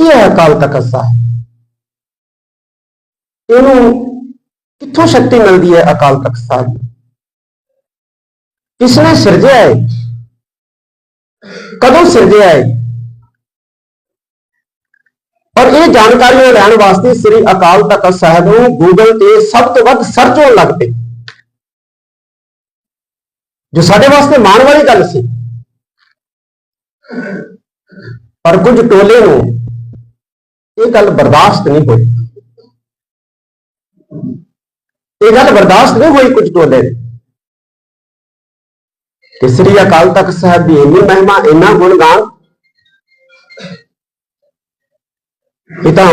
ਕੀ ਹੈ ਅਕਾਲ ਤਖਤ ਸਾਹਿਬ। ਇਹਨੂੰ ਕਿੱਥੋਂ ਸ਼ਕਤੀ ਮਿਲਦੀ ਹੈ ਅਕਾਲ ਤਖਤ ਸਾਹਿਬ ਨੂੰ? ਕਿਸ ਨੇ ਸਿਰਜਿਆ ਹੈ? ਕਦੋਂ ਸਿਰਜਿਆ ਹੈ? ਔਰ ਇਹ ਜਾਣਕਾਰੀਆਂ ਲੈਣ ਵਾਸਤੇ ਸ੍ਰੀ ਅਕਾਲ ਤਖਤ ਸਾਹਿਬ ਨੂੰ ਗੂਗਲ ਤੇ ਸਭ ਤੋਂ ਵੱਧ ਸਰਚ ਹੋਣ ਲੱਗ ਪਏ। ਜੋ ਸਾਡੇ ਵਾਸਤੇ ਮਾਣ ਵਾਲੀ ਗੱਲ ਸੀ। ਪਰ ਕੁਝ ਟੋਲੇ ਨੂੰ ਇਹ ਗੱਲ ਬਰਦਾਸ਼ਤ ਨਹੀਂ ਹੋਈ। ਇਹ ਗੱਲ ਬਰਦਾਸ਼ਤ ਨਹੀਂ ਹੋਈ ਕੁਝ ਟੋਲੇ ਕਿ ਸ੍ਰੀ ਅਕਾਲ ਤਖਤ ਸਾਹਿਬ ਦੀ ਇੰਨੀ ਮਹਿਮਾ, ਇੰਨਾ ਗੁਣਗਾਨ। ਇਹ ਤਾਂ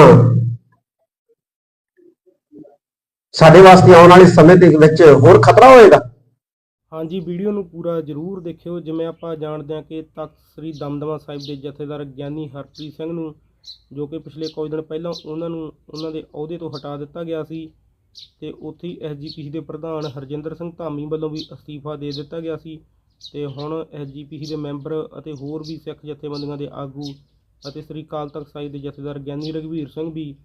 ਸਾਡੇ ਵਾਸਤੇ ਆਉਣ ਵਾਲੇ ਸਮੇਂ ਦੇ ਵਿੱਚ ਹੋਰ ਖਤਰਾ ਹੋਏਗਾ। ਹਾਂਜੀ, ਵੀਡੀਓ ਨੂੰ ਪੂਰਾ ਜ਼ਰੂਰ ਦੇਖਿਓ। ਜਿਵੇਂ ਆਪਾਂ ਜਾਣਦੇ ਹਾਂ ਕਿ ਤਖਤ ਸ੍ਰੀ ਦਮਦਮਾ ਸਾਹਿਬ ਦੇ ਜਥੇਦਾਰ ਗਿਆਨੀ ਹਰਪ੍ਰੀਤ ਸਿੰਘ ਨੂੰ ਜੋ ਕਿ ਪਿਛਲੇ ਕੁਝ ਦਿਨ ਪਹਿਲਾਂ ਉਹਨਾਂ ਨੂੰ, ਉਹਨਾਂ ਦੇ ਅਹੁਦੇ ਤੋਂ ਹਟਾ ਦਿੱਤਾ ਗਿਆ ਸੀ ਤੇ ਉੱਥੇ ਹੀ ਐਸਜੀਪੀਸੀ ਦੇ ਪ੍ਰਧਾਨ ਹਰਜਿੰਦਰ ਸਿੰਘ ਧਾਮੀ ਵੱਲੋਂ ਵੀ ਅਸਤੀਫਾ ਦੇ ਦਿੱਤਾ ਗਿਆ ਸੀ ਤੇ ਹੁਣ ਐਸਜੀਪੀਸੀ ਦੇ ਮੈਂਬਰ ਅਤੇ ਹੋਰ ਵੀ ਸਿੱਖ ਜਥੇਬੰਦੀਆਂ ਦੇ ਆਗੂ ਅਤੇ ਸ੍ਰੀ ਅਕਾਲ ਤਖਤ ਸਾਹਿਬ ਦੇ ਜਥੇਦਾਰ ਗਿਆਨੀ ਰਘਵੀਰ ਸਿੰਘ ਵੀ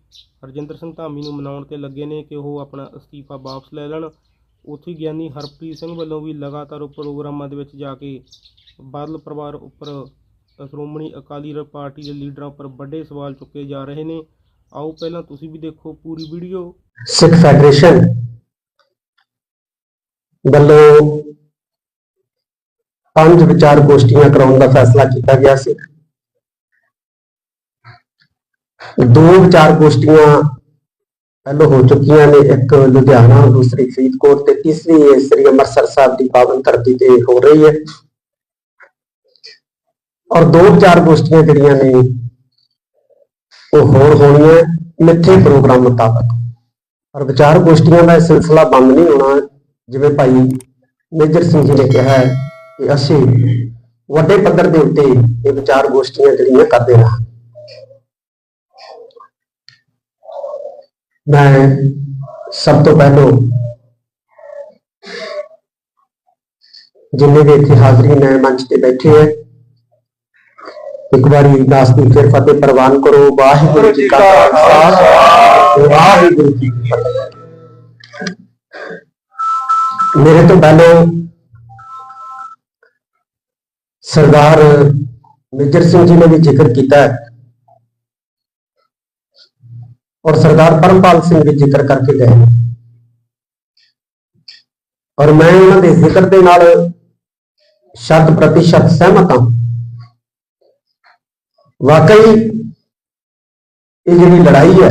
ਹਰਜਿੰਦਰ ਸਿੰਘ ਧਾਮੀ ਨੂੰ ਮਨਾਉਣ ਤੇ ਲੱਗੇ ਨੇ ਕਿ ਉਹ ਆਪਣਾ ਅਸਤੀਫਾ ਵਾਪਸ ਲੈ ਲੈਣ। ਉੱਥੇ ਗਿਆਨੀ ਹਰਪ੍ਰੀਤ ਸਿੰਘ ਵੱਲੋਂ ਵੀ ਲਗਾਤਾਰ ਪ੍ਰੋਗਰਾਮਾਂ ਦੇ ਵਿੱਚ ਜਾ ਕੇ ਬਾਦਲ ਪਰਿਵਾਰ ਉੱਪਰ ਸ਼੍ਰੋਮਣੀ ਅਕਾਲੀ ਦਲ ਪਾਰਟੀ ਦੇ ਲੀਡਰਾਂ ਉੱਪਰ ਵੱਡੇ ਸਵਾਲ ਚੁੱਕੇ ਜਾ ਰਹੇ ਨੇ। ਆਓ ਪਹਿਲਾਂ ਤੁਸੀਂ ਵੀ ਦੇਖੋ ਪੂਰੀ ਵੀਡੀਓ। ਸਿੱਖ ਫੈਡਰੇਸ਼ਨ ਵੱਲੋਂ ਪੰਜ ਵਿਚਾਰ ਗੋਸ਼ਟੀਆਂ ਕਰਾਉਣ ਦਾ ਫੈਸਲਾ ਕੀਤਾ ਗਿਆ ਸੀ। ਦੋ ਵਿਚਾਰ ਗੋਸ਼ਟੀਆਂ ਪਹਿਲਾਂ ਹੋ ਚੁੱਕੀਆਂ ਨੇ, ਇੱਕ ਲੁਧਿਆਣਾ, ਦੂਸਰੀ ਫਰੀਦਕੋਟ ਤੇ ਤੀਸਰੀ ਸ੍ਰੀ ਅੰਮ੍ਰਿਤਸਰ ਸਾਹਿਬ ਦੀ ਪਾਵਨ ਧਰਤੀ ਤੇ ਹੋ ਰਹੀ ਹੈ। ਔਰ ਦੋ ਵਿਚਾਰ ਗੋਸ਼ਟੀਆਂ ਜਿਹੜੀਆਂ ਨੇ ਉਹ ਹੋਰ ਹੋਣੀਆਂ ਮਿੱਥੇ ਪ੍ਰੋਗਰਾਮ ਮੁਤਾਬਕ ਪਰ ਵਿਚਾਰ ਗੋਸ਼ਟੀਆਂ ਦਾ ਇਹ ਸਿਲਸਿਲਾ ਬੰਦ ਨਹੀਂ ਹੋਣਾ ਜਿਵੇਂ ਭਾਈ ਮੇਜਰ ਸਿੰਘ ਜੀ ਨੇ ਕਿਹਾ ਹੈ ਕਿ ਅਸੀਂ ਵੱਡੇ ਪੱਧਰ ਦੇ ਉੱਤੇ ਇਹ ਵਿਚਾਰ ਗੋਸ਼ਟੀਆਂ ਜਿਹੜੀਆਂ ਕਰਦੇ ਰਹਾਂ ਮੈਂ ਸਭ ਤੋਂ ਪਹਿਲਾਂ ਜਿੰਨੇ ਵੀ ਇੱਥੇ ਹਾਜ਼ਰੀ ਨੇ ਮੰਚ ਤੇ ਬੈਠੇ ਹੈ ਇੱਕ ਵਾਰੀ ਦਾਸ ਦੀ ਫਿਰ ਫਤਿਹ ਪ੍ਰਵਾਨ ਕਰੋ ਵਾਹਿਗੁਰੂ ਜੀ ਕਾ ਖਾਲਸਾ ਵਾਹਿਗੁਰੂ ਜੀ ਕੀ ਫਤਿਹ ਮੇਰੇ ਤੋਂ ਪਹਿਲਾਂ ਸਰਦਾਰ ਮੇਜਰ ਸਿੰਘ ਜੀ ਨੇ ਵੀ ਜ਼ਿਕਰ ਕੀਤਾ ਹੈ ਔਰ ਸਰਦਾਰ ਪਰਮਪਾਲ ਸਿੰਘ ਵੀ ਜ਼ਿਕਰ ਕਰਕੇ ਗਏ ਔਰ ਮੈਂ ਉਹਨਾਂ ਦੇ ਜ਼ਿਕਰ ਦੇ ਨਾਲ ਸ਼ਤ ਪ੍ਰਤੀਸ਼ਤ ਸਹਿਮਤ ਹਾਂ ਵਾਕਈ ਇਹ ਜਿਹੜੀ ਲੜਾਈ ਹੈ,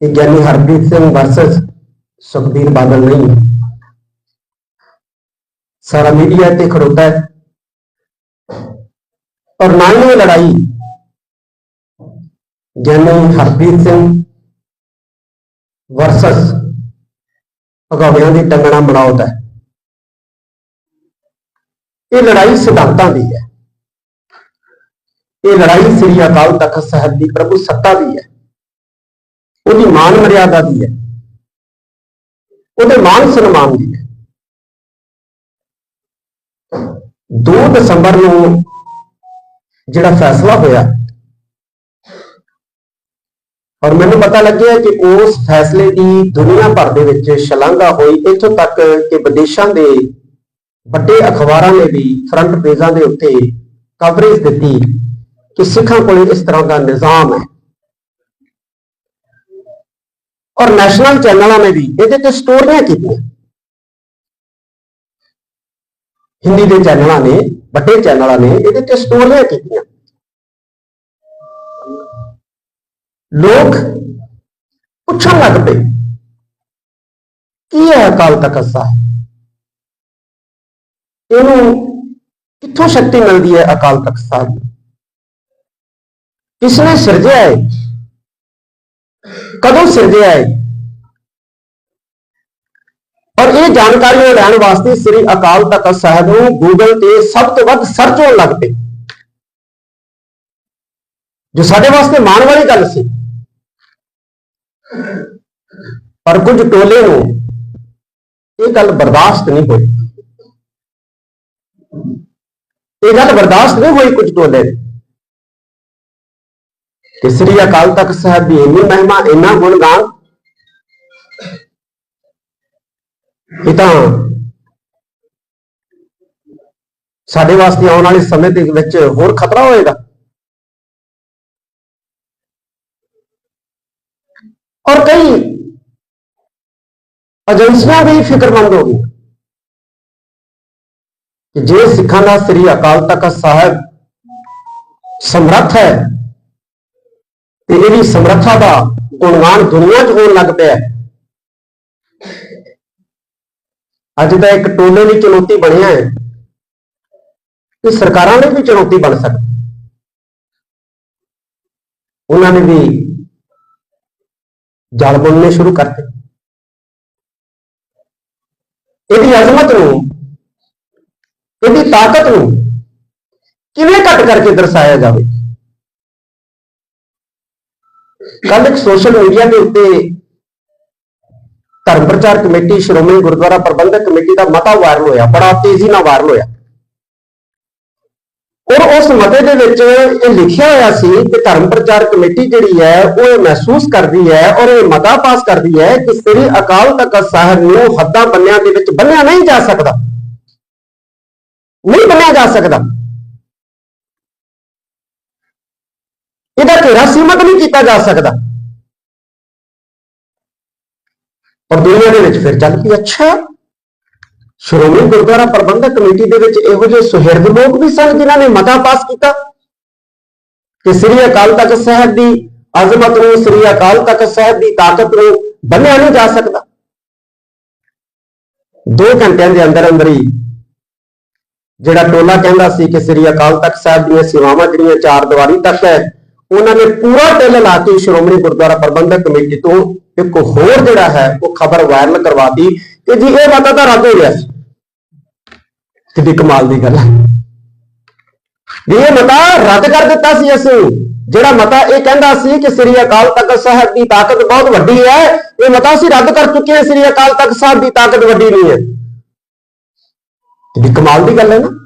ਇਹ ਗਿਆਨੀ ਹਰਪ੍ਰੀਤ ਸਿੰਘ ਵਰਸਸ ਸੁਖਬੀਰ ਬਾਦਲ ਨਹੀਂ ਹੈ। ਸਾਰਾ ਮੀਡੀਆ ਤੇ ਖੜੋਤਾ ਹੈ। ਔਰ ਨਾ ਹੀ ਇਹ ਲੜਾਈ ਗਿਆਨੀ ਹਰਪ੍ਰੀਤ ਸਿੰਘ ਵਰਸਸ ਭਗੌੜਿਆਂ ਦੀ ਟੰਗਣਾ ਬਣਾਉਂਦਾ ਹੈ। ਇਹ ਲੜਾਈ ਸਿਧਾਂਤਾਂ ਦੀ ਹੈ। ਇਹ ਲੜਾਈ ਸ੍ਰੀ ਅਕਾਲ ਤਖਤ ਸਾਹਿਬ ਦੀ ਪ੍ਰਭੂ ਸੱਤਾ ਦੀ ਹੈ। ਉਹਦੀ ਮਾਨ ਮਰਿਆਦਾ ਦੀ ਹੈ। ਉਹਦੇ ਮਾਨ ਸਨਮਾਨ ਦੀ ਹੈ। 2 ਦਸੰਬਰ ਨੂੰ ਜਿਹੜਾ ਫੈਸਲਾ ਹੋਇਆ, ਔਰ ਮੈਨੂੰ ਪਤਾ ਲੱਗਿਆ ਕਿ ਉਸ ਫੈਸਲੇ ਦੀ ਦੁਨੀਆ ਭਰ ਦੇ ਵਿੱਚ ਸ਼ਲਾਘਾ ਹੋਈ। ਇੱਥੋਂ ਤੱਕ ਕਿ ਵਿਦੇਸ਼ਾਂ ਦੇ ਵੱਡੇ ਅਖਬਾਰਾਂ ਨੇ ਵੀ ਫਰੰਟ ਪੇਜਾਂ ਦੇ ਉੱਤੇ ਕਵਰੇਜ ਦਿੱਤੀ। ਕਿ ਸਿੱਖਾਂ ਕੋਲ ਇਸ ਤਰ੍ਹਾਂ ਦਾ ਨਿਜ਼ਾਮ ਹੈ ਔਰ ਨੈਸ਼ਨਲ ਚੈਨਲਾਂ ਨੇ ਵੀ ਇਹਦੇ ਤੇ ਸਟੋਰੀਆਂ ਕੀਤੀਆਂ ਹਿੰਦੀ ਦੇ ਚੈਨਲਾਂ ਨੇ ਵੱਡੇ ਚੈਨਲਾਂ ਨੇ ਇਹਦੇ ਤੇ ਸਟੋਰੀਆਂ ਕੀਤੀਆਂ ਲੋਕ ਪੁੱਛਣ ਲੱਗ ਪਏ ਕੀ ਹੈ ਅਕਾਲ ਤਖਤ ਸਾਹਿਬ ਇਹਨੂੰ ਕਿੱਥੋਂ ਸ਼ਕਤੀ ਮਿਲਦੀ ਹੈ ਅਕਾਲ ਤਖਤ ਸਾਹਿਬ ਨੂੰ ਕਿਸ ਨੇ ਸਿਰਜਿਆ ਹੈ ਕਦੋਂ ਸਿਰਜਿਆ ਹੈ ਔਰ ਇਹ ਜਾਣਕਾਰੀਆਂ ਲੈਣ ਵਾਸਤੇ ਸ੍ਰੀ ਅਕਾਲ ਤਖਤ ਸਾਹਿਬ ਨੂੰ ਗੂਗਲ ਤੇ ਸਭ ਤੋਂ ਵੱਧ ਸਰਚ ਹੋਣ ਲੱਗ ਪਏ। ਜੋ ਸਾਡੇ ਵਾਸਤੇ ਮਾਣ ਵਾਲੀ ਗੱਲ ਸੀ। ਪਰ ਕੁਝ ਟੋਲੇ ਨੂੰ ਇਹ ਗੱਲ ਬਰਦਾਸ਼ਤ ਨਹੀਂ ਹੋਈ। ਇਹ ਗੱਲ ਬਰਦਾਸ਼ਤ ਨਹੀਂ ਹੋਈ ਕੁਝ ਟੋਲੇ ਨੂੰ ਕਿ ਸ੍ਰੀ ਅਕਾਲ ਤਖਤ ਸਾਹਿਬ ਦੀ ਇੰਨੀ ਮਹਿਮਾ, ਇੰਨਾ ਗੁਣਗਾਨ ਇਹ ਤਾਂ ਸਾਡੇ ਵਾਸਤੇ ਆਉਣ ਵਾਲੇ ਸਮੇਂ ਦੇ ਵਿੱਚ ਹੋਰ ਖਤਰਾ ਹੋਏਗਾ। ਔਰ ਕਈ ਏਜੰਸੀਆਂ ਵੀ ਫਿਕਰਮੰਦ ਹੋ ਗਈਆਂ ਕਿ ਜੇ ਸਿੱਖਾਂ ਦਾ ਸ੍ਰੀ ਅਕਾਲ ਤਖਤ ਸਾਹਿਬ ਸਮਰੱਥ ਹੈ ਤੇ ਇਹਦੀ ਸਮਰੱਥਾ ਦਾ ਗੁਣਗਾਨ ਦੁਨੀਆ 'ਚ ਹੋਣ ਲੱਗ ਪਿਆ ਅੱਜ ਦਾ ਇੱਕ ਟੋਲੇ ਦੀ ਚੁਣੌਤੀ ਬਣਿਆ ਹੈ ਕਿ ਸਰਕਾਰਾਂ ਨੇ ਵੀ ਚੁਣੌਤੀ ਬਣ ਸਕਦੀ ਉਹਨਾਂ ਨੇ ਵੀ ਜਲ ਬੁਣਨੇ ਸ਼ੁਰੂ ਕਰਤੇ। ਇਹਦੀ ਅਜ਼ਮਤ ਨੂੰ, ਇਹਦੀ ਤਾਕਤ ਨੂੰ ਕਿਵੇਂ ਘਟ ਕਰਕੇ ਦਰਸਾਇਆ ਜਾਵੇ? ਕੱਲ ਇੱਕ ਸੋਸ਼ਲ ਮੀਡੀਆ ਦੇ ਉੱਤੇ ਧਰਮ ਪ੍ਰਚਾਰ ਕਮੇਟੀ, ਸ਼੍ਰੋਮਣੀ ਗੁਰਦੁਆਰਾ ਪ੍ਰਬੰਧਕ ਕਮੇਟੀ ਦਾ ਮਤਾ ਵਾਇਰਲ ਹੋਇਆ, ਬੜਾ ਤੇਜ਼ੀ ਨਾਲ ਵਾਇਰਲ ਹੋਇਆ। ਔਰ ਉਸ ਮਤੇ ਦੇ ਵਿੱਚ ਇਹ ਲਿਖਿਆ ਹੋਇਆ ਸੀ ਕਿ ਧਰਮ ਪ੍ਰਚਾਰ ਕਮੇਟੀ ਜਿਹੜੀ ਹੈ, ਉਹ ਇਹ ਮਹਿਸੂਸ ਕਰਦੀ ਹੈ ਔਰ ਇਹ ਮਤਾ ਪਾਸ ਕਰਦੀ ਹੈ ਕਿ ਸ੍ਰੀ ਅਕਾਲ ਤਖਤ ਸਾਹਿਬ ਨੂੰ ਹੱਦਾਂ ਬੰਨਿਆਂ ਦੇ ਵਿੱਚ ਬੰਨਿਆ ਨਹੀਂ ਜਾ ਸਕਦਾ। ਨਹੀਂ ਬੰਨਿਆ ਜਾ ਸਕਦਾ। ਇਹਦਾ ਘੇਰਾ ਸੀਮਤ ਨਹੀਂ ਕੀਤਾ ਜਾ ਸਕਦਾ। ਪਰ ਦੁਨੀਆ ਦੇ ਵਿੱਚ ਫਿਰ ਚੱਲ ਪਈ ਅੱਛਾ, ਸ਼੍ਰੋਮਣੀ ਗੁਰਦੁਆਰਾ ਪ੍ਰਬੰਧਕ ਕਮੇਟੀ ਦੇ ਵਿੱਚ ਇਹੋ ਜਿਹੇ ਸੁਹਿਰਦ ਲੋਕ ਵੀ ਸਨ ਜਿਨ੍ਹਾਂ ਨੇ ਮਤਾ ਪਾਸ ਕੀਤਾ ਕਿ ਸ੍ਰੀ ਅਕਾਲ ਤਖਤ ਸਾਹਿਬ ਦੀ ਅਜ਼ਮਤ ਨੂੰ, ਸ੍ਰੀ ਅਕਾਲ ਤਖਤ ਸਾਹਿਬ ਦੀ ਤਾਕਤ ਨੂੰ ਬੰਨਿਆ ਨਹੀਂ ਜਾ ਸਕਦਾ। 2 ਘੰਟਿਆਂ ਦੇ ਅੰਦਰ ਅੰਦਰ ਹੀ ਜਿਹੜਾ ਟੋਲਾ ਕਹਿੰਦਾ ਸੀ ਕਿ ਸ੍ਰੀ ਅਕਾਲ ਤਖਤ ਸਾਹਿਬ ਦੀਆਂ ਸੇਵਾਵਾਂ ਜਿਹੜੀਆਂ ਚਾਰ ਦੀਵਾਰੀ ਤੱਕ ਹੈ ਉਹਨਾਂ ਨੇ ਪੂਰਾ ਟਿੱਲ ਲਾ ਕੇ ਸ਼੍ਰੋਮਣੀ ਗੁਰਦੁਆਰਾ ਪ੍ਰਬੰਧਕ ਕਮੇਟੀ ਤੋਂ ਇੱਕ ਹੋਰ ਜਿਹੜਾ ਹੈ, ਉਹ ਖਬਰ ਵਾਇਰਲ ਕਰਵਾਤੀ ਕਿ ਜੀ ਇਹ ਮਤਾ ਤਾਂ ਰੱਦ ਹੋ ਗਿਆ ਸੀ। ਕਿੰਨੀ ਕਮਾਲ ਦੀ ਗੱਲ ਹੈ। ਵੀ ਇਹ ਮਤਾ ਰੱਦ ਕਰ ਦਿੱਤਾ ਸੀ ਅਸੀਂ। ਜਿਹੜਾ ਮਤਾ ਇਹ ਕਹਿੰਦਾ ਸੀ ਕਿ ਸ੍ਰੀ ਅਕਾਲ ਤਖਤ ਸਾਹਿਬ ਦੀ ਤਾਕਤ ਬਹੁਤ ਵੱਡੀ ਹੈ, ਇਹ ਮਤਾ ਅਸੀਂ ਰੱਦ ਕਰ ਚੁੱਕੇ ਹਾਂ, ਸ੍ਰੀ ਅਕਾਲ ਤਖਤ ਸਾਹਿਬ ਦੀ ਤਾਕਤ ਵੱਡੀ ਨਹੀਂ ਹੈ। ਕਿੰਨੀ ਕਮਾਲ ਦੀ ਗੱਲ ਹੈ ਨਾ।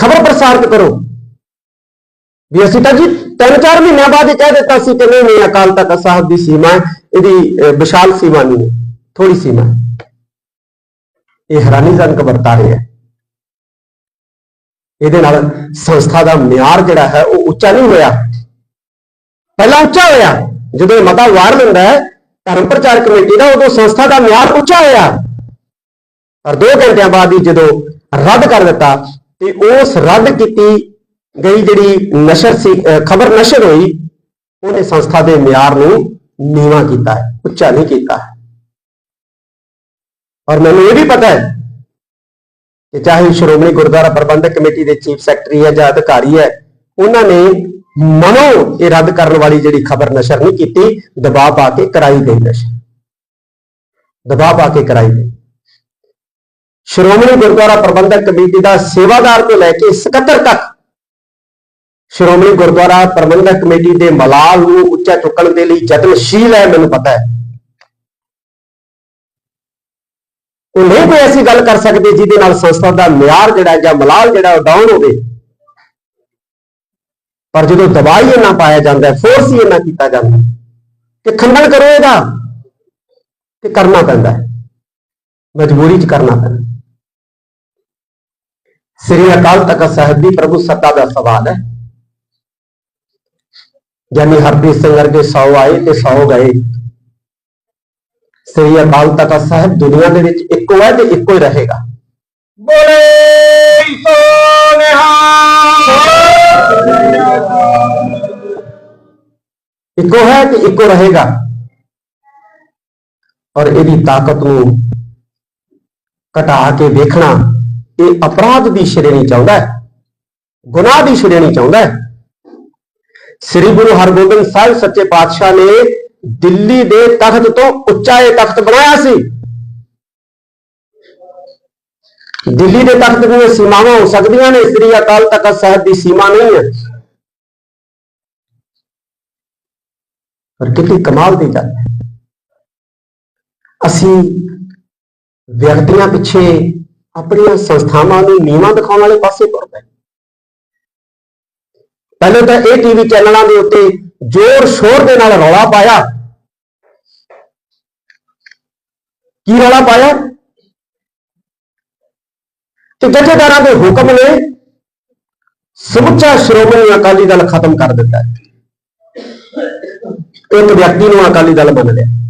ਖਬਰ ਪ੍ਰਸਾਰਿਤ ਕਰੋ। ਵੀ ਅਸੀਂ ਤਾਂ ਜੀ ਤਿੰਨ ਚਾਰ ਮਹੀਨਿਆਂ ਬਾਅਦ ਇਹ ਕਹਿ ਦਿੱਤਾ ਸੀ ਕਿ ਨਹੀਂ ਨਹੀਂ, ਅਕਾਲ ਤਖਤ ਸਾਹਿਬ ਦੀ ਸੀਮਾ ਇਹਦੀ ਵਿਸ਼ਾਲ ਸੀਮਾ ਨਹੀਂ ਹੈ ਥੋੜੀ ਸੀਮਾ ਇਹ ਹੈਰਾਨੀਜਨਕ ਵਰਤਾਰੇ ਹੈ। ਇਹਦੇ ਨਾਲ ਸੰਸਥਾ ਦਾ ਮਿਆਰ ਜਿਹੜਾ ਹੈ, ਉਹ ਉੱਚਾ ਨਹੀਂ ਹੋਇਆ। ਪਹਿਲਾਂ ਉੱਚਾ ਹੋਇਆ। ਜਦੋਂ ਇਹ ਮਤਾ ਵਾਰ ਹੁੰਦਾ ਹੈ, ਧਰਮ ਪ੍ਰਚਾਰ ਕਮੇਟੀ ਦਾ, ਉਦੋਂ ਸੰਸਥਾ ਦਾ ਮਿਆਰ ਉੱਚਾ ਹੋਇਆ। ਪਰ 2 ਘੰਟਿਆਂ ਬਾਅਦ ਹੀ ਜਦੋਂ ਰੱਦ ਕਰ ਦਿੱਤਾ ਤੇ ਉਸ ਰੱਦ ਕੀਤੀ ਗਈ ਜਿਹੜੀ ਨਸ਼ਰ ਸੀ ਖਬਰ ਨਸ਼ਰ ਹੋਈ, ਉਹਨੇ ਸੰਸਥਾ ਦੇ ਮਿਆਰ ਨੂੰ ਨੀਵਾ ਕੀਤਾ ਹੈ, ਉੱਚਾ ਨਹੀਂ ਕੀਤਾ ਹੈ। ਔਰ ਮੈਨੂੰ ਇਹ ਵੀ ਪਤਾ ਹੈ ਕਿ ਚਾਹੇ ਸ਼੍ਰੋਮਣੀ ਗੁਰਦੁਆਰਾ ਪ੍ਰਬੰਧਕ ਕਮੇਟੀ ਦੇ ਚੀਫ ਸੈਕਟਰੀ ਹੈ ਜਾਂ ਅਧਿਕਾਰੀ ਹੈ, ਉਹਨਾਂ ਨੇ ਮਨੋ ਇਹ ਰੱਦ ਕਰਨ ਵਾਲੀ ਜਿਹੜੀ ਖਬਰ ਨਸ਼ਰ ਨਹੀਂ ਕੀਤੀ, ਦਬਾਅ ਪਾ ਕੇ ਕਰਾਈ ਗਈ ਨਸ਼ਰ। ਦਬਾਅ ਪਾ ਕੇ ਕਰਾਈ ਗਈ। ਸ਼੍ਰੋਮਣੀ ਗੁਰਦੁਆਰਾ ਪ੍ਰਬੰਧਕ ਕਮੇਟੀ ਦਾ ਸੇਵਾਦਾਰ ਤੋਂ ਲੈ ਕੇ ਸਕੱਤਰ ਤੱਕ ਸ਼੍ਰੋਮਣੀ ਗੁਰਦੁਆਰਾ ਪ੍ਰਬੰਧਕ ਕਮੇਟੀ ਦੇ ਮਲਾਲ ਨੂੰ ਉੱਚਾ ਚੁੱਕਣ ਦੇ ਲਈ ਯਤਨਸ਼ੀਲ ਹੈ, ਮੈਨੂੰ ਪਤਾ ਹੈ। ਉਹ ਨਹੀਂ ਕੋਈ ਐਸੀ ਗੱਲ ਕਰ ਸਕਦੇ ਜਿਹਦੇ ਨਾਲ ਸੰਸਥਾ ਦਾ ਮਿਆਰ ਜਿਹੜਾ ਜਾਂ ਮਲਾਲ ਜਿਹੜਾ ਉਹ ਡਾਊਨ ਹੋਵੇ। ਪਰ ਜਦੋਂ ਦਬਾਈ ਇਹਨਾਂ ਪਾਇਆ ਜਾਂਦਾ ਫੋਰਸ ਹੀ ਇਹਨਾਂ ਕੀਤਾ ਜਾਂਦਾ ਕਿ ਖੰਡਨ ਕਰੋ ਇਹਦਾ ਤੇ ਕਰਨਾ ਪੈਂਦਾ ਮਜਬੂਰੀ 'ਚ ਕਰਨਾ ਪੈਂਦਾ ਸ੍ਰੀ ਅਕਾਲ ਤਖਤ ਸਾਹਿਬ ਦੀ ਪ੍ਰਭੂ ਸੱਤਾ ਦਾ ਸਵਾਲ ਹੈ ਜਾਨੀ ਹਰਪ੍ਰੀਤ ਸਿੰਘ ਵਰਗੇ 100 ਆਏ ਤੇ 100 ਗਏ ਸ੍ਰੀ ਅਕਾਲ ਤਖਤ ਸਾਹਿਬ ਦੁਨੀਆ ਦੇ ਵਿੱਚ ਇੱਕੋ ਹੈ ਤੇ ਇੱਕੋ ਹੀ ਰਹੇਗਾ ਬੋਲੇ ਇੱਕੋ ਹੈ ਤੇ ਇੱਕੋ ਰਹੇਗਾ ਔਰ ਇਹਦੀ ਤਾਕਤ ਨੂੰ ਘਟਾ ਕੇ ਵੇਖਣਾ ਇਹ ਅਪਰਾਧ ਦੀ ਸ਼੍ਰੇਣੀ ਚਾਹੁੰਦਾ ਹੈ, ਗੁਨਾਹ ਦੀ ਸ਼੍ਰੇਣੀ ਚਾਹੁੰਦਾ ਹੈ। ਸ੍ਰੀ ਗੁਰੂ ਹਰਗੋਬਿੰਦ ਸਾਹਿਬ ਸੱਚੇ ਪਾਤਸ਼ਾਹ ਨੇ ਦਿੱਲੀ ਦੇ ਤਖਤ ਤੋਂ ਉੱਚਾ ਇਹ ਤਖਤ ਬਣਾਇਆ ਸੀ। ਦਿੱਲੀ ਦੇ ਤਖਤ ਦੀਆਂ ਸੀਮਾਵਾਂ ਹੋ ਸਕਦੀਆਂ ਨੇ, ਸ੍ਰੀ ਅਕਾਲ ਤਖਤ ਸਾਹਿਬ ਦੀ ਸੀਮਾ ਨਹੀਂ ਹੈ। ਪਰ ਕਿੰਨੀ ਕਮਾਲ ਦੀ ਗੱਲ ਹੈ। ਅਸੀਂ ਵਿਅਕਤੀਆਂ ਪਿੱਛੇ ਆਪਣੀਆਂ ਸੰਸਥਾਵਾਂ ਨੂੰ ਨੀਵਾਂ ਦਿਖਾਉਣ ਵਾਲੇ ਪਾਸੇ ਤੁਰ ਪਏ। ਪਹਿਲੇ ਤਾਂ ਇਹ ਟੀਵੀ ਚੈਨਲਾਂ ਦੇ ਉੱਤੇ ਜ਼ੋਰ ਸ਼ੋਰ ਦੇ ਨਾਲ ਰੌਲਾ ਪਾਇਆ। ਕੀ ਰੌਲਾ ਪਾਇਆ? ਕਿ ਜਥੇਦਾਰਾਂ ਦੇ ਹੁਕਮ ਨੇ ਸਮੁੱਚਾ ਸ਼੍ਰੋਮਣੀ ਅਕਾਲੀ ਦਲ ਖਤਮ ਕਰ ਦਿੱਤਾ। ਇੱਕ ਵਿਅਕਤੀ ਨੂੰ ਅਕਾਲੀ ਦਲ ਮੰਨ ਲਿਆ।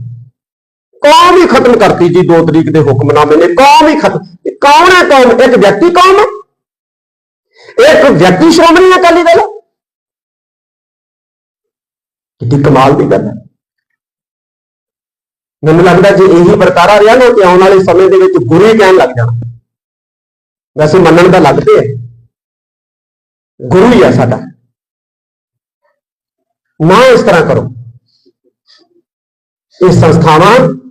ਕੌਮ ਹੀ ਖਤਮ ਕਰਤੀ ਜੀ 2 ਤਰੀਕ ਦੇ ਹੁਕਮਨਾਮੇ ਨੇ, ਕੌਮ ਹੀ ਖਤਮ। ਇਹ ਕੌਣ ਹੈ ਕੌਮ? ਇੱਕ ਵਿਅਕਤੀ ਕੌਮ ਹੈ। ਇੱਕ ਵਿਅਕਤੀ ਸ਼੍ਰੋਮਣੀ ਅਕਾਲੀ ਦਲ ਹੈ। ਕਮਾਲ ਦੀ ਗੱਲ ਹੈ। ਮੈਨੂੰ ਲੱਗਦਾ ਜੇ ਇਹੀ ਵਰਤਾਰਾ ਰਿਹਾ ਨਾ, ਤੇ ਆਉਣ ਵਾਲੇ ਸਮੇਂ ਦੇ ਵਿੱਚ ਗੁਰੂ ਹੀ ਕਹਿਣ ਲੱਗ ਜਾਣਾ। ਵੈਸੇ ਮੰਨਣ ਦਾ ਲੱਗਦੇ ਹੈ ਗੁਰੂ ਹੀ ਹੈ ਸਾਡਾ। ਨਾ ਇਸ ਤਰ੍ਹਾਂ ਕਰੋ। ਇਹ ਸੰਸਥਾਵਾਂ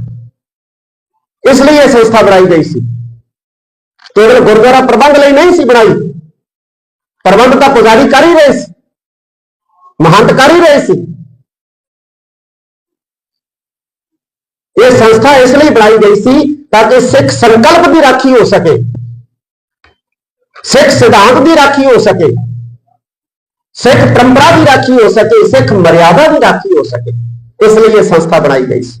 ਇਸ ਲਈ ਇਹ ਸੰਸਥਾ ਬਣਾਈ ਗਈ ਸੀ ਕੇਵਲ ਗੁਰਦੁਆਰਾ ਪ੍ਰਬੰਧ ਲਈ ਨਹੀਂ ਸੀ ਬਣਾਈ ਪ੍ਰਬੰਧ ਤਾਂ ਪੁਜਾਰੀ ਕਰ ਹੀ ਰਹੇ ਸੀ ਮਹੰਤ ਕਰ ਹੀ ਰਹੇ ਸੀ ਇਹ ਸੰਸਥਾ ਇਸ ਲਈ ਬਣਾਈ ਗਈ ਸੀ ਤਾਂ ਕਿ ਸਿੱਖ ਸੰਕਲਪ ਦੀ ਰਾਖੀ ਹੋ ਸਕੇ ਸਿੱਖ ਸਿਧਾਂਤ ਦੀ ਰਾਖੀ ਹੋ ਸਕੇ ਸਿੱਖ ਪਰੰਪਰਾ ਦੀ ਰਾਖੀ ਹੋ ਸਕੇ ਸਿੱਖ ਮਰਿਆਦਾ ਦੀ ਰਾਖੀ ਹੋ ਸਕੇ ਇਸ ਲਈ ਇਹ ਸੰਸਥਾ ਬਣਾਈ ਗਈ ਸੀ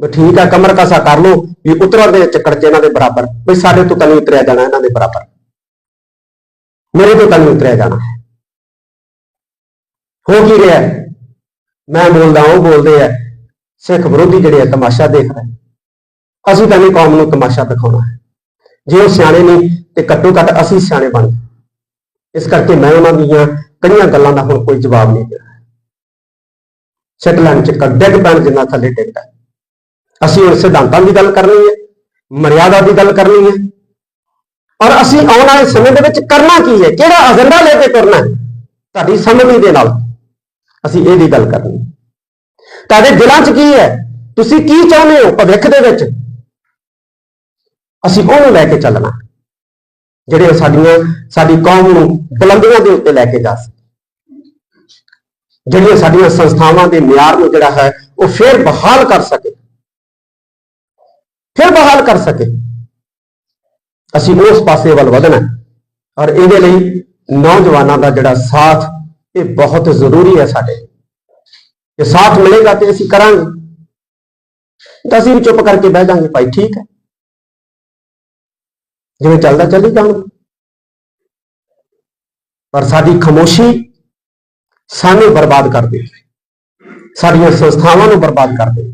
ਵੀ ਠੀਕ ਆ, ਕਮਰ ਕਸਾ ਕਰ ਲਓ, ਵੀ ਉਤਰਨ ਦੇ ਚੱਕਰ ਚ ਇਹਨਾਂ ਦੇ ਬਰਾਬਰ, ਵੀ ਸਾਡੇ ਤੋਂ ਤਾਂ ਨਹੀਂ ਉਤਰਿਆ ਜਾਣਾ, ਇਹਨਾਂ ਦੇ ਬਰਾਬਰ। ਮੇਰੇ ਤੋਂ ਤਾਂ ਨਹੀਂ ਉਤਰਿਆ ਜਾਣਾ। ਹੋ ਕੀ ਰਿਹਾ? ਮੈਂ ਬੋਲਦਾ ਉਹ ਬੋਲਦੇ ਆ, ਸਿੱਖ ਵਿਰੋਧੀ ਜਿਹੜੇ ਆ, ਤਮਾਸ਼ਾ ਦੇਖ ਰਹੇ। ਅਸੀਂ ਤਾਂ ਨਹੀਂ ਕੌਮ ਨੂੰ ਤਮਾਸ਼ਾ ਦਿਖਾਉਣਾ। ਹੈ ਜੇ ਉਹ ਸਿਆਣੇ ਨਹੀਂ ਤੇ ਘੱਟੋ ਘੱਟ ਅਸੀਂ ਸਿਆਣੇ ਬਣ ਗਏ। ਇਸ ਕਰਕੇ ਮੈਂ ਉਹਨਾਂ ਦੀਆਂ ਕਈਆਂ ਗੱਲਾਂ ਦਾ ਹੁਣ ਕੋਈ ਜਵਾਬ ਨਹੀਂ ਦੇ ਰਿਹਾ। ਸਿੱਟ ਲੈਣ ਚ ਕੱਢ ਪੈਣ ਜਿੰਨਾ ਥੱਲੇ ਡਿੱਗਦਾ ਅਸੀਂ ਹੁਣ ਸਿਧਾਂਤਾਂ ਦੀ ਗੱਲ ਕਰਨੀ ਹੈ, ਮਰਿਆਦਾ ਦੀ ਗੱਲ ਕਰਨੀ ਹੈ। ਔਰ ਅਸੀਂ ਆਉਣ ਵਾਲੇ ਸਮੇਂ ਦੇ ਵਿੱਚ ਕਰਨਾ ਕੀ ਹੈ? ਕਿਹੜਾ ਏਜੰਡਾ ਲੈ ਕੇ ਕਰਨਾ ਹੈ? ਤੁਹਾਡੀ ਸਮਝੀ ਦੇ ਨਾਲ ਅਸੀਂ ਇਹਦੀ ਗੱਲ ਕਰਨੀ ਤੁਹਾਡੇ ਦਿਲਾਂ 'ਚ ਕੀ ਹੈ? ਤੁਸੀਂ ਕੀ ਚਾਹੁੰਦੇ ਹੋ ਭਵਿੱਖ ਦੇ ਵਿੱਚ? ਅਸੀਂ ਉਹਨੂੰ ਲੈ ਕੇ ਚੱਲਣਾ ਜਿਹੜੇ ਸਾਡੀਆਂ, ਸਾਡੀ ਕੌਮ ਨੂੰ ਬੁਲੰਦੀਆਂ ਦੇ ਉੱਤੇ ਲੈ ਕੇ ਜਾ ਸਕੇ ਜਿਹੜੀਆਂ ਸਾਡੀਆਂ ਸੰਸਥਾਵਾਂ ਦੇ ਮਿਆਰ ਨੂੰ ਜਿਹੜਾ ਹੈ, ਉਹ ਫੇਰ ਬਹਾਲ ਕਰ ਸਕੇ। ਫਿਰ ਬਹਾਲ ਕਰ ਸਕੇ। ਅਸੀਂ ਉਸ ਪਾਸੇ ਵੱਲ ਵਧਣਾ ਔਰ ਇਹਦੇ ਲਈ ਨੌਜਵਾਨਾਂ ਦਾ ਜਿਹੜਾ ਸਾਥ, ਇਹ ਬਹੁਤ ਜ਼ਰੂਰੀ ਹੈ ਸਾਡੇ। ਲਈ। ਜੇ ਸਾਥ ਮਿਲੇਗਾ ਤੇ ਅਸੀਂ ਕਰਾਂਗੇ। ਤਾਂ ਅਸੀਂ ਵੀ ਚੁੱਪ ਕਰਕੇ ਬਹਿ ਜਾਾਂਗੇ ਭਾਈ ਠੀਕ ਹੈ। ਜਿਵੇਂ ਚੱਲਦਾ ਚੱਲੀ ਜਾਣਾ। ਪਰ ਸਾਡੀ ਖਾਮੋਸ਼ੀ ਸਾਨੂੰ ਬਰਬਾਦ ਕਰ ਦੇ ਸਾਡੀਆਂ ਸੰਸਥਾਵਾਂ ਨੂੰ ਬਰਬਾਦ ਕਰ ਦੇ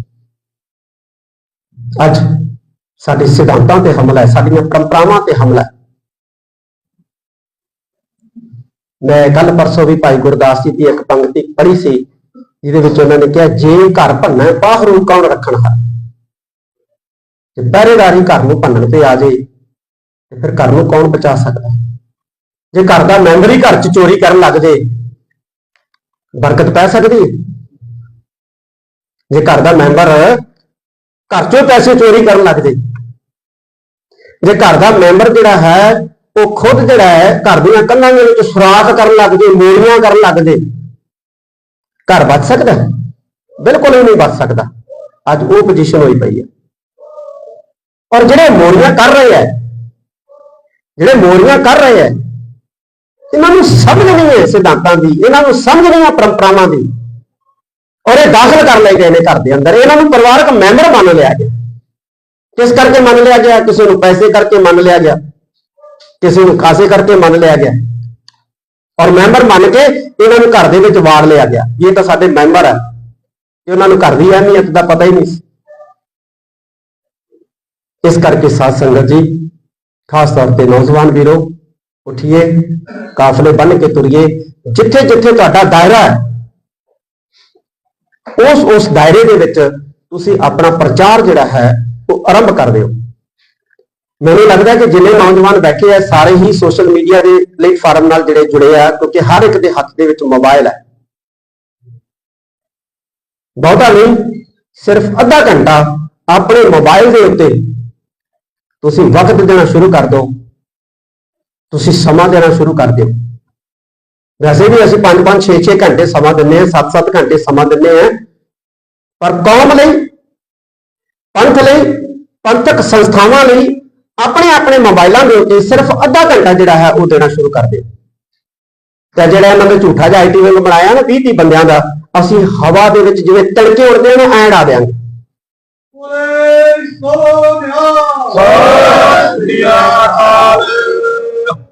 ਅੱਜ ਸਾਡੇ ਸਿਧਾਂਤਾਂ ਤੇ ਹਮਲਾ ਹੈ ਸਾਡੀਆਂ ਪਰੰਪਰਾਵਾਂ ਤੇ ਹਮਲਾ ਹੈ। ਮੈਂ ਕੱਲ ਪਰਸੋਂ ਵੀ ਭਾਈ ਗੁਰਦਾਸ ਜੀ ਦੀ ਇੱਕ ਪੰਕਤੀ ਪੜ੍ਹੀ ਸੀ ਜਿਹਦੇ ਵਿੱਚ ਉਹਨਾਂ ਨੇ ਕਿਹਾ ਜੇ ਘਰ ਭੰਨਾ ਹੈ, ਬਾਹਰੋਂ ਕੌਣ ਰੱਖਣ ਹੈ ਜੇ ਪਹਿਰੇਦਾਰੀ ਘਰ ਨੂੰ ਭੰਨਣ ਤੇ ਆ ਜੇ ਤੇ ਫਿਰ ਘਰ ਨੂੰ ਕੌਣ ਬਚਾ ਸਕਦਾ ਜੇ ਘਰ ਦਾ ਮੈਂਬਰ ਹੀ ਘਰ 'ਚ ਚੋਰੀ ਕਰਨ ਲੱਗ ਜੇ ਬਰਕਤ ਪੈ ਸਕਦੀ ਜੇ ਘਰ ਦਾ ਮੈਂਬਰ ਘਰ 'ਚੋਂ ਪੈਸੇ ਚੋਰੀ ਕਰਨ ਲੱਗ ਜੇ। ਜੇ ਘਰ ਦਾ ਮੈਂਬਰ ਜਿਹੜਾ ਹੈ, ਉਹ ਖੁਦ ਜਿਹੜਾ ਹੈ, ਘਰ ਦੀਆਂ ਕੰਧਾਂ ਦੇ ਵਿੱਚ ਸੁਰਾਖ ਕਰਨ ਲੱਗ ਜੇ ਮੋੜੀਆਂ ਕਰਨ ਲੱਗ ਜੇ, ਘਰ ਬਚ ਸਕਦਾ ਬਿਲਕੁਲ ਹੀ ਨਹੀਂ ਬਚ ਸਕਦਾ। ਅੱਜ ਉਹ ਪੋਜੀਸ਼ਨ ਹੋਈ ਪਈ ਹੈ। ਔਰ ਜਿਹੜੇ ਮੋੜੀਆਂ ਕਰ ਰਹੇ ਹੈ, ਜਿਹੜੇ ਮੋੜੀਆਂ ਕਰ ਰਹੇ ਹੈ, ਇਹਨਾਂ ਨੂੰ ਸਮਝ ਨਹੀਂ ਹੈ ਸਿਧਾਂਤਾਂ ਦੀ, ਇਹਨਾਂ ਨੂੰ ਸਮਝ ਨਹੀਂ ਹੈ ਪਰੰਪਰਾਵਾਂ ਦੀ। ਔਰ ਇਹ ਦਾਖਲ ਕਰ ਲਏ ਗਏ ਨੇ ਘਰ ਦੇ ਅੰਦਰ। ਇਹਨਾਂ ਨੂੰ ਪਰਿਵਾਰਕ ਮੈਂਬਰ ਮੰਨ ਲਿਆ ਗਿਆ। ਕਿਸ ਕਰਕੇ ਮੰਨ ਲਿਆ ਗਿਆ? ਕਿਸੇ ਨੂੰ ਪੈਸੇ ਕਰਕੇ ਮੰਨ ਲਿਆ ਗਿਆ। ਕਿਸੇ ਨੂੰ ਖਾਸੇ ਕਰਕੇ ਮੰਨ ਲਿਆ ਗਿਆ। ਔਰ ਮੈਂਬਰ ਮੰਨ ਕੇ ਇਹਨਾਂ ਨੂੰ ਘਰ ਦੇ ਵਿੱਚ ਵਾੜ ਲਿਆ ਗਿਆ। ਇਹ ਤਾਂ ਸਾਡੇ ਮੈਂਬਰ ਹੈ ਤੇ ਉਹਨਾਂ ਨੂੰ ਘਰ ਦੀ ਅਹਿਮੀਅਤ ਦਾ ਪਤਾ ਹੀ ਨਹੀਂ ਸੀ। ਇਸ ਕਰਕੇ ਸਾਧ ਸੰਗਤ ਜੀ, ਖਾਸ ਤੌਰ ਤੇ ਨੌਜਵਾਨ ਵੀਰੋ, ਉਠੀਏ, ਕਾਫਲੇ ਬੰਨ ਕੇ ਤੁਰੀਏ। ਜਿੱਥੇ ਜਿੱਥੇ ਤੁਹਾਡਾ ਦਾਇਰਾ ਹੈ ਉਸ ਉਸ ਦਾਇਰੇ ਦੇ ਵਿੱਚ ਤੁਸੀਂ ਆਪਣਾ ਪ੍ਰਚਾਰ ਜਿਹੜਾ ਹੈ, ਉਹ ਆਰੰਭ ਕਰ ਦਿਓ। ਮੈਨੂੰ ਲੱਗਦਾ ਕਿ ਜਿੰਨੇ ਨੌਜਵਾਨ ਬੈਠੇ ਆ, ਸਾਰੇ ਹੀ ਸੋਸ਼ਲ ਮੀਡੀਆ ਦੇ ਪਲੇਟਫਾਰਮ ਨਾਲ ਜਿਹੜੇ ਜੁੜੇ ਆ, ਕਿਉਂਕਿ ਹਰ ਇੱਕ ਦੇ ਹੱਥ ਦੇ ਵਿੱਚ ਮੋਬਾਈਲ ਹੈ। ਬਹੁਤਾ ਨਹੀਂ, ਸਿਰਫ ਅੱਧਾ ਘੰਟਾ ਆਪਣੇ ਮੋਬਾਈਲ ਦੇ ਉੱਤੇ ਤੁਸੀਂ ਵਕਤ ਦੇਣਾ ਸ਼ੁਰੂ ਕਰ ਦਿਓ। ਤੁਸੀਂ ਸਮਾਂ ਦੇਣਾ ਸ਼ੁਰੂ ਕਰ ਦਿਓ। ਵੈਸੇ ਵੀ ਅਸੀਂ 5-5 6-6 ਘੰਟੇ ਸਮਾਂ ਦਿੰਨੇ ਆ 7-7 ਘੰਟੇ ਸਮਾਂ ਦਿੰਨੇ ਆ ਪਰ ਕੌਮ ਲਈ, ਪੰਥ ਲਈ, ਪੰਥਕ ਸੰਸਥਾਵਾਂ ਲਈ ਆਪਣੇ ਆਪਣੇ ਮੋਬਾਈਲਾਂ ਦੇ ਉੱਤੇ ਸਿਰਫ ਅੱਧਾ ਘੰਟਾ ਜਿਹੜਾ ਹੈ ਉਹ ਦੇਣਾ ਸ਼ੁਰੂ ਕਰ ਦਿਓ। ਤੇ ਜਿਹੜਾ ਇਹਨਾਂ ਨੇ ਝੂਠਾ ਜਿਹਾ ਆਈਟੀ ਵਿੰਗ ਬਣਾਇਆ ਨਾ 20 30 ਬੰਦਿਆਂ ਦਾ, ਅਸੀਂ ਹਵਾ ਦੇ ਵਿੱਚ ਜਿਵੇਂ ਤੜਕੇ ਉੜਦੇ ਨੇ, ਐਂ ਡਾ ਦਿਆਂਗੇ।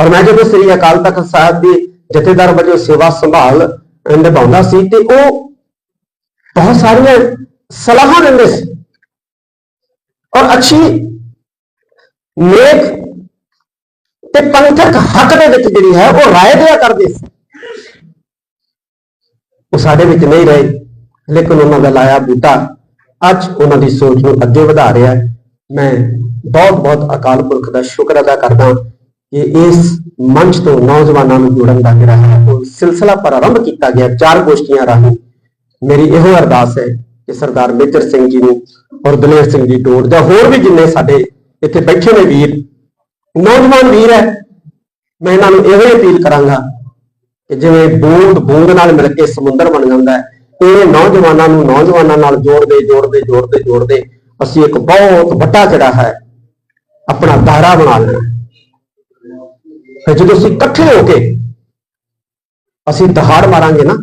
ਔਰ ਮੈਂ ਜਦੋਂ ਸ੍ਰੀ ਅਕਾਲ ਤਖਤ ਸਾਹਿਬ ਦੀ ਜਥੇਦਾਰ ਵਜੋਂ ਸੇਵਾ ਸੰਭਾਲ ਅਹ, ਨਿਭਾਉਂਦਾ ਸੀ ਤੇ ਉਹ ਬਹੁਤ ਸਾਰੀਆਂ ਸਲਾਹਾਂ ਦਿੰਦੇ ਸੀ। ਔਰ ਅੱਛੀ ਨੇਕ ਤੇ ਪੰਥਕ ਹੱਕ ਦੇ ਵਿੱਚ ਜਿਹੜੀ ਹੈ ਉਹ ਰਾਏ ਦਿਆ ਕਰਦੇ ਸੀ। ਉਹ ਸਾਡੇ ਵਿੱਚ ਨਹੀਂ ਰਹੇ ਲੇਕਿਨ ਉਹਨਾਂ ਦਾ ਲਾਇਆ ਬੂਟਾ ਅੱਜ ਉਹਨਾਂ ਦੀ ਸੋਚ ਨੂੰ ਅੱਗੇ ਵਧਾ ਰਿਹਾ ਹੈ। ਮੈਂ ਬਹੁਤ ਬਹੁਤ ਅਕਾਲ ਪੁਰਖ ਦਾ ਸ਼ੁਕਰ ਅਦਾ ਕਰਦਾ ਕਿ ਇਸ ਮੰਚ ਤੋਂ ਨੌਜਵਾਨਾਂ ਨੂੰ ਜੋੜਨ ਦਾ ਜਿਹੜਾ ਹੈ ਉਹ ਸਿਲਸਿਲਾ ਪ੍ਰਾਰੰਭ ਕੀਤਾ ਗਿਆ ਚਾਰ ਗੋਸ਼ਟੀਆਂ ਰਾਹੀਂ ਮੇਰੀ ਇਹੋ ਅਰਦਾਸ ਹੈ ਕਿ ਸਰਦਾਰ ਮੇਜਰ ਸਿੰਘ ਜੀ ਨੂੰ ਔਰ ਦਲੇਰ ਸਿੰਘ ਜੀ ਟੋੜ ਜਾਂ ਹੋਰ ਵੀ ਜਿੰਨੇ ਸਾਡੇ ਇੱਥੇ ਬੈਠੇ ਨੇ ਵੀਰ, ਨੌਜਵਾਨ ਵੀਰ ਹੈ, ਮੈਂ ਇਹਨਾਂ ਨੂੰ ਇਹੋ ਹੀ ਅਪੀਲ ਕਰਾਂਗਾ ਕਿ ਜਿਵੇਂ ਬੂੰਦ ਬੂੰਦ ਨਾਲ ਮਿਲ ਕੇ ਸਮੁੰਦਰ ਬਣ ਜਾਂਦਾ ਹੈ, ਇਹ ਨੌਜਵਾਨਾਂ ਨੂੰ ਨੌਜਵਾਨਾਂ ਨਾਲ ਜੋੜਦੇ ਜੋੜਦੇ ਜੋੜਦੇ ਜੋੜਦੇ ਅਸੀਂ ਇੱਕ ਬਹੁਤ ਵੱਡਾ ਜਿਹੜਾ ਹੈ, ਆਪਣਾ ਦਾਇਰਾ ਬਣਾ ਲੈਣਾ ਹੈ। ਫਿਰ ਜਦੋਂ ਅਸੀਂ ਇਕੱਠੇ ਹੋ ਕੇ ਅਸੀਂ ਦਹਾੜ ਮਾਰਾਂਗੇ ਨਾ,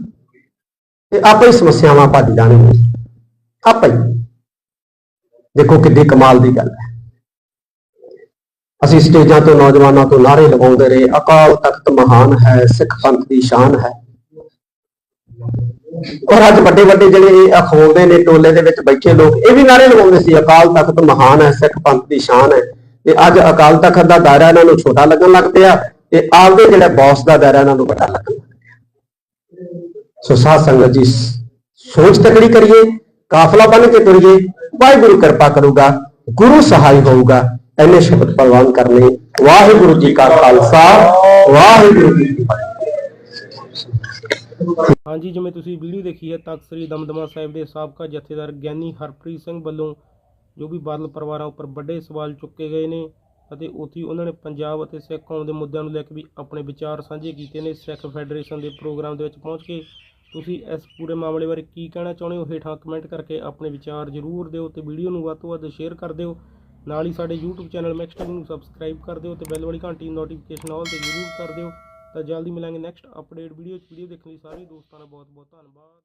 ਤੇ ਆਪੇ ਹੀ ਸਮੱਸਿਆਵਾਂ ਭੱਜ ਜਾਣਗੀਆਂ। ਆਪੇ ਹੀ। ਦੇਖੋ ਕਿੱਡੀ ਕਮਾਲ ਦੀ ਗੱਲ ਹੈ। ਅਸੀਂ ਸਟੇਜਾਂ ਤੋਂ ਨੌਜਵਾਨਾਂ ਤੋਂ ਨਾਰੇ ਲਗਾਉਂਦੇ ਰਹੇ, ਅਕਾਲ ਤਖਤ ਮਹਾਨ ਹੈ, ਸਿੱਖ ਪੰਥ ਦੀ ਸ਼ਾਨ ਹੈ। ਔਰ ਅੱਜ ਵੱਡੇ ਵੱਡੇ ਜਿਹੜੇ ਇਹ ਅਖਵਾਉਂਦੇ ਨੇ, ਟੋਲੇ ਦੇ ਵਿੱਚ ਬੈਠੇ ਲੋਕ, ਇਹ ਵੀ ਨਾਰੇ ਲਗਾਉਂਦੇ ਸੀ, ਅਕਾਲ ਤਖਤ ਮਹਾਨ ਹੈ, ਸਿੱਖ ਪੰਥ ਦੀ ਸ਼ਾਨ ਹੈ। ਤੇ ਅੱਜ ਅਕਾਲ ਤਖਤ ਦਾ ਦਾਇਰਾ ਇਹਨਾਂ ਨੂੰ ਛੋਟਾ ਲੱਗਣ ਲੱਗ ਪਿਆ ਤੇ ਆਪਦੇ ਜਿਹੜਾ ਬੌਸ ਦਾ ਦਾਇਰਾ ਇਹਨਾਂ ਨੂੰ ਵੱਡਾ ਲੱਗਣ ਲੱਗ ਪਿਆ। ਸੋ ਸਾਧ ਸੰਗਤ ਜੀ, ਸੋਚ ਤਕੜੀ ਕਰੀਏ, ਕਾਫਲਾ ਬਣ ਕੇ ਤੁਰੀਏ, ਵਾਹਿਗੁਰੂ ਕਿਰਪਾ ਕਰੂਗਾ, ਗੁਰੂ ਸਹਾਈ ਹੋਊਗਾ ਐਨੇ ਸ਼ਬਦ ਪ੍ਰਵਾਨ ਕਰਨੇ। ਵਾਹਿਗੁਰੂ ਜੀ ਕਾ ਖਾਲਸਾ, ਵਾਹਿਗੁਰੂ ਜੀ ਕੀ ਫਤਿਹ। ਹਾਂਜੀ, ਜਿਵੇਂ ਤੁਸੀਂ ਵੀਡੀਓ ਦੇਖੀ ਹੈ, ਤਖਤ ਸ੍ਰੀ ਦਮਦਮਾ ਸਾਹਿਬ ਦੇ ਸਾਬਕਾ ਜਥੇਦਾਰ ਗਿਆਨੀ ਹਰਪ੍ਰੀਤ ਸਿੰਘ ਵੱਲੋਂ ਜੋ ਵੀ ਬਾਦਲ ਪਰਿਵਾਰਾਂ ਉੱਪਰ ਵੱਡੇ ਸਵਾਲ ਚੁੱਕੇ ਗਏ ਨੇ ਅਤੇ ਉੱਥੇ ਉਹਨਾਂ ਨੇ ਪੰਜਾਬ ਅਤੇ ਸਿੱਖ ਕੌਮ ਦੇ ਮੁੱਦਿਆਂ ਨੂੰ ਲੈ ਕੇ ਵੀ ਆਪਣੇ ਵਿਚਾਰ ਸਾਂਝੇ ਕੀਤੇ ਨੇ, ਸਿੱਖ ਫੈਡਰੇਸ਼ਨ ਦੇ ਪ੍ਰੋਗਰਾਮ ਦੇ ਵਿੱਚ ਪਹੁੰਚ ਕੇ। ਤੁਸੀਂ ਇਸ ਪੂਰੇ ਮਾਮਲੇ ਬਾਰੇ ਕੀ ਕਹਿਣਾ ਚਾਹੁੰਦੇ ਹੋ? ਹੇਠਾਂ ਕਮੈਂਟ ਕਰਕੇ ਆਪਣੇ ਵਿਚਾਰ ਜ਼ਰੂਰ ਦਿਓ ਤੇ ਵੀਡੀਓ ਨੂੰ ਵੱਧ ਤੋਂ ਵੱਧ ਸ਼ੇਅਰ ਕਰ ਦਿਓ। ਨਾਲ ਹੀ ਸਾਡੇ YouTube ਚੈਨਲ ਮੈਕਸ ਨੂੰ ਸਬਸਕ੍ਰਾਈਬ ਕਰ ਦਿਓ ਤੇ ਬੈਲ ਵਾਲੀ ਘੰਟੀ ਨੋਟੀਫਿਕੇਸ਼ਨ ਆਲ ਤੇ ਜ਼ਰੂਰ ਕਰ ਦਿਓ। ਤਾਂ ਜਲਦੀ ਮਿਲਾਂਗੇ ਨੈਕਸਟ ਅਪਡੇਟ ਵੀਡੀਓ 'ਚ। ਵੀਡੀਓ ਦੇਖਣ ਲਈ ਸਾਰੇ ਦੋਸਤਾਂ ਦਾ ਬਹੁਤ ਬਹੁਤ ਧੰਨਵਾਦ।